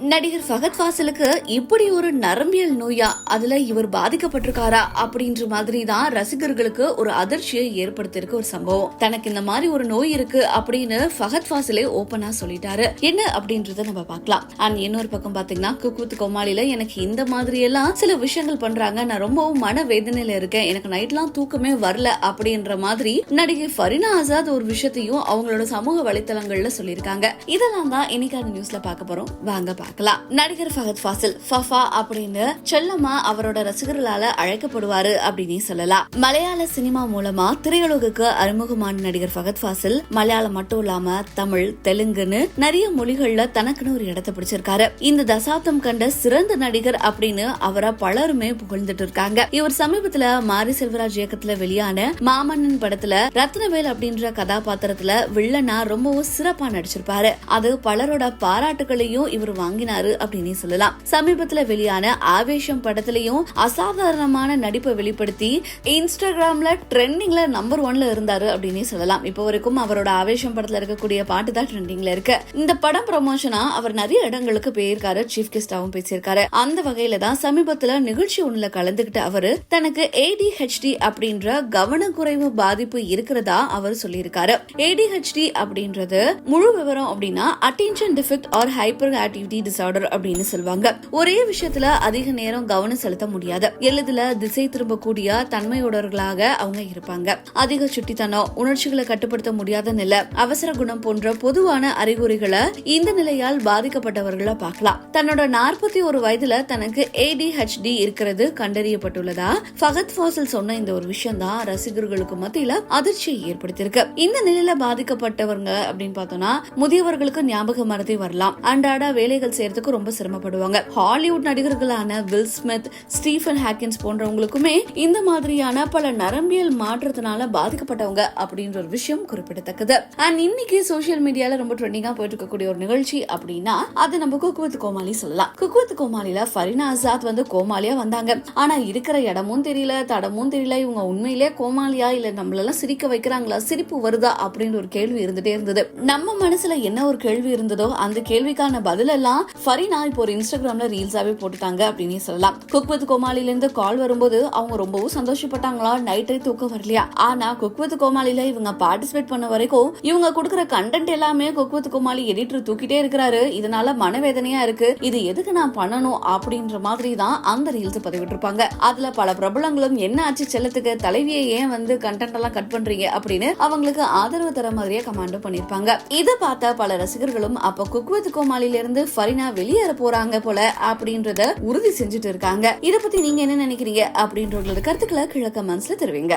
நடிகர் ஃபகத் ஃபாசிலுக்கு இப்படி ஒரு நரம்பியல் நோயா அதுல இவர் பாதிக்கப்பட்டிருக்காரா அப்படின்ற மாதிரி தான் ரசிகர்களுக்கு ஒரு அதிர்ச்சியை ஏற்படுத்தியிருக்க ஒரு சம்பவம். தனக்கு இந்த மாதிரி ஒரு நோய் இருக்கு அப்படின்னு ஃபகத் ஃபாசிலே ஓபனா சொல்லிட்டாரு. என்ன அப்படின்றத நம்ம பார்க்கலாம். அண்ட் இன்னொரு பக்கம் பாத்தீங்கன்னா குக்கூத் கோமாளில எனக்கு இந்த மாதிரி எல்லாம் சில விஷயங்கள் பண்றாங்க. நான் ரொம்பவும் மன வேதனையில இருக்கேன். எனக்கு நைட்லாம் தூக்கமே வரல அப்படின்ற மாதிரி நடிகை ஃபரினா ஆசாத் ஒரு விஷயத்தையும் அவங்களோட சமூக வலைத்தளங்கள்ல சொல்லியிருக்காங்க. இதெல்லாம் தான் இன்னைக்கான நியூஸ்ல பார்க்க போறோம். வாங்க பார்க்கலாம். நடிகர் ஃபஹத் ஃபாசில் ஃபஃபா அப்படின்னு செல்லமா அவரோட ரசிகர்களால அழைக்கப்படுவாரு அப்படின்னு சொல்லலாம். மலையாள சினிமா மூலமா திரையுலகுக்கு அறிமுகமான நடிகர் ஃபஹத் ஃபாசில் மலையாளம் மட்டும் இல்லாம தமிழ் தெலுங்குன்னு நிறைய மொழிகள்ல தனக்குன்னு ஒரு இடத்தை பிடிச்சிருக்காரு. இந்த தசாப்தம் கண்ட சிறந்த நடிகர் அப்படின்னு அவரை பலருமே புகழ்ந்துட்டு இருக்காங்க. இவர் சமீபத்துல மாரி செல்வராஜ் இயக்கத்துல வெளியான மாமன்னன் படத்துல ரத்னவேல் அப்படின்ற கதாபாத்திரத்துல வில்லனா ரொம்பவும் சிறப்பா நடிச்சிருப்பாரு. அது பலரோட பாராட்டுகளையும் இவர் வாங்க தங்கினாரு அப்படின்னு சொல்லலாம். சமீபத்துல வெளியான ஆவேஷம் படத்திலையும் அசாதாரணமான நடிப்பை வெளிப்படுத்தி இன்ஸ்டாகிராம்ல ட்ரெண்டிங்ல நம்பர் ஒன்ல இருந்தாரு அப்படின்னு சொல்லலாம். இப்போ வரைக்கும் அவரோட ஆவேஷம் படத்துல இருக்கக்கூடிய பாட்டு தான் ட்ரெண்டிங்ல இருக்கு. இந்த படம் ப்ரமோஷனா அவர் நிறைய இடங்களுக்கு போயிருக்காரு. சீஃப் கெஸ்டாவும் பேசியிருக்காரு. அந்த வகையில தான் சமீபத்துல நிகழ்ச்சி ஒண்ணுல கலந்துகிட்ட அவரு தனக்கு ஏடிஹெச்டி அப்படின்ற கவனக்குறைவு பாதிப்பு இருக்கிறதா அவர் சொல்லியிருக்காரு. ஏடிஹெச்டி அப்படின்றது முழு விவரம் அப்படின்னா அட்டென்ஷன் டிஃபெக்ட் ஆர் ஹைப்பர் ஆக்டிவிட்டி டிசார்டர் அப்படின்னு சொல்லுவாங்க. ஒரே விஷயத்துல அதிக நேரம் கவனம் செலுத்த முடியாது. எளிதில் திசை திரும்பக்கூடிய தன்மையுடர்களாக அவங்க இருப்பாங்க. அதிக சுட்டித்தனம் உணர்ச்சிகளை கட்டுப்படுத்த முடியாத நிலை அவசர குணம் போன்ற பொதுவான அறிகுறிகளை இந்த நிலையால் பாதிக்கப்பட்டவர்களை பார்க்கலாம். தன்னோட நாற்பத்தி ஒரு வயதுல தனக்கு ஏடிஹெச்டி இருக்கிறது கண்டறியப்பட்டுள்ளதா? ஃபகத் ஃபாசில் சொன்ன இந்த ஒரு விஷயம் தான் ரசிகர்களுக்கு மத்தியில அதிர்ச்சியை ஏற்படுத்தியிருக்கு. இந்த நிலையில பாதிக்கப்பட்டவங்க அப்படின்னு பார்த்தோம்னா முதியவர்களுக்கு ஞாபக மறதி வரலாம். அன்றாட வேலைகள் செய்யறதுக்கு ரொம்ப சிரமப்படுவாங்க. ஹாலிவுட் நடிகர்களான வில் ஸ்மித் ஸ்டீஃபன் ஹேக்கின்ஸ் போன்றவங்களுக்குமே இந்த மாதிரியான பல நரம்பியல் மாற்றத்தினால பாதிக்கப்பட்டவங்க அப்படின்ற ஒரு விஷயம் குறிப்பிடத்தக்கது. அண்ட் இன்னைக்கு சோசியல் மீடியால ரொம்ப ட்ரெண்டிங்கா போயிட்டு இருக்கக்கூடிய ஒரு நிகழ்ச்சி அப்படின்னா அது நம்ம குக்குவத் கோமாளி சொல்லலாம். குக்குவத் கோமாளில ஃபரினா ஆசாத் வந்து கோமாளியா வந்தாங்க. ஆனா இருக்கிற இடமும் தெரியல தடமும் தெரியல இவங்க உண்மையிலே கோமாளியா இல்ல நம்மளெல்லாம் சிரிக்க வைக்கிறாங்களா சிரிப்பு வருதா அப்படின்ற ஒரு கேள்வி இருந்துட்டே இருந்தது. நம்ம மனசுல என்ன ஒரு கேள்வி இருந்ததோ அந்த கேள்விக்கான பதில் எல்லாம் ஃபரினா இப்போ ஒரு இன்ஸ்டாகிராம்ல ரீல்ஸாவே போட்டுட்டாங்க அப்படின்னு சொல்லலாம். குக் வித் கோமாளில இருந்து கால் வரும்போது அவங்க ரொம்பவும் சந்தோஷப்பட்டாங்களா? நைட்டே தூக்கம் வரலையா? ஆனா குக் வித் கோமாளில இவங்க பார்ட்டிசிபேட் பண்ண வரைக்கும் இவங்க கொடுக்குற கண்டென்ட் எல்லாமே குக் வித் கோமாளி எடிட்டர் தூக்கிட்டே இருக்கிறாரு. இதனால மனவேதனையா இருக்கு. இது எதுக்கு நான் பண்ணணும் அப்படின்ற மாதிரி தான் அந்த ரீல்ஸ் பதிவிட்டிருப்பாங்க. அதுல பல பிரபலங்களும் என்ன ஆச்சு செல்லத்துக்கு? தலைவியை ஏன் வந்து கண்டென்ட் எல்லாம் கட் பண்றீங்க? அப்படின்னு அவங்களுக்கு ஆதரவு தர மாதிரியே கமாண்டும் பண்ணிருப்பாங்க இதை பார்த்த பல ரசிகர்களும் அப்ப குக்வத் கோமாளில இருந்து ஃபரினா வெளியேற போறாங்க போல அப்படின்றத உறுதி செஞ்சுட்டு இருக்காங்க. இத பத்தி நீங்க என்ன நினைக்கிறீங்க அப்படின்றவங்களோட கருத்துக்களை கிழக்க மனசுல தெரிவிங்க.